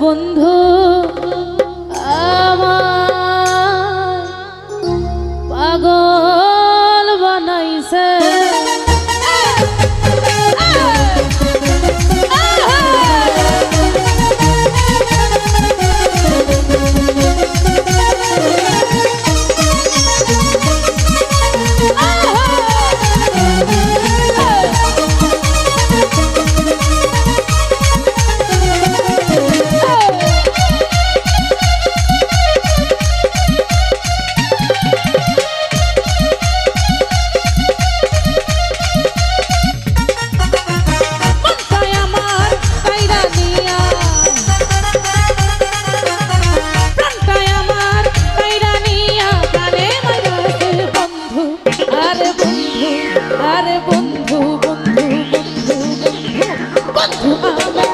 বন্ধু। আরে বন্ধু আরে বন্ধু বন্ধু বন্ধু বন্ধু বন্ধু আমার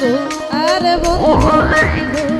বন্ধু আর বন্ধু